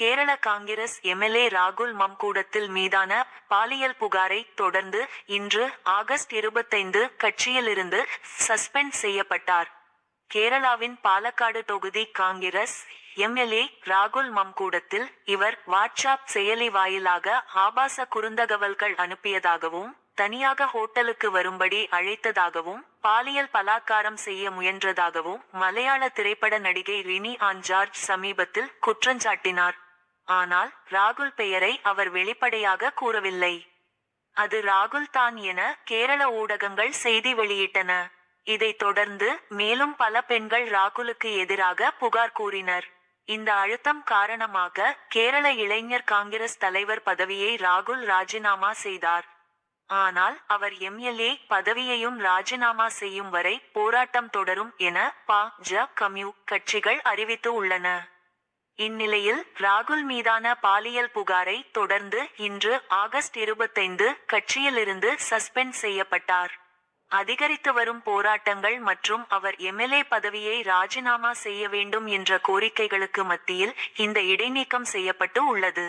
Kerala Congress MLA ராகுல் மம்கூடத்தில் மீதான பாலியல் புகாரை தொடர்ந்து இன்று ஆகஸ்ட் இருபத்தைந்து கட்சியிலிருந்து சஸ்பெண்ட் செய்யப்பட்டார். கேரளாவின் பாலக்காடு தொகுதி காங்கிரஸ் எம்எல்ஏ ராகுல் மம்கூடத்தில் இவர் வாட்ஸ்அப் செயலி வாயிலாக ஆபாச குறுந்தகவல்கள் அனுப்பியதாகவும் தனியாக ஹோட்டலுக்கு வரும்படி அழைத்ததாகவும் பாலியல் பலாத்காரம் செய்ய முயன்றதாகவும் மலையாள திரைப்பட நடிகை ரினி ஆன் ஜார்ஜ் சமீபத்தில் குற்றஞ்சாட்டினார். ஆனால் ராகுல் பெயரை அவர் வெளிப்படையாக கூறவில்லை. அது ராகுல் தான் என கேரள ஊடகங்கள் செய்தி வெளியிட்டன. இதைத் தொடர்ந்து மேலும் பல பெண்கள் ராகுலுக்கு எதிராக புகார் கூறினர். இந்த அழுத்தம் காரணமாக கேரள இளைஞர் காங்கிரஸ் தலைவர் பதவியை ராகுல் ராஜினாமா செய்தார். ஆனால் அவர் எம்எல்ஏ பதவியையும் ராஜினாமா செய்யும் வரை போராட்டம் தொடரும் என பா ஜ கம்யூ கட்சிகள் அறிவித்து உள்ளன. இந்நிலையில் ராகுல் மீதான பாலியல் புகாரை தொடர்ந்து இன்று ஆகஸ்ட் இருபத்தைந்து கட்சியிலிருந்து சஸ்பெண்ட் செய்யப்பட்டார். அதிகரித்து வரும் போராட்டங்கள் மற்றும் அவர் எம்எல்ஏ பதவியை ராஜினாமா செய்ய வேண்டும் என்ற கோரிக்கைகளுக்கு மத்தியில் இந்த இடைநீக்கம் செய்யப்பட்டு உள்ளது.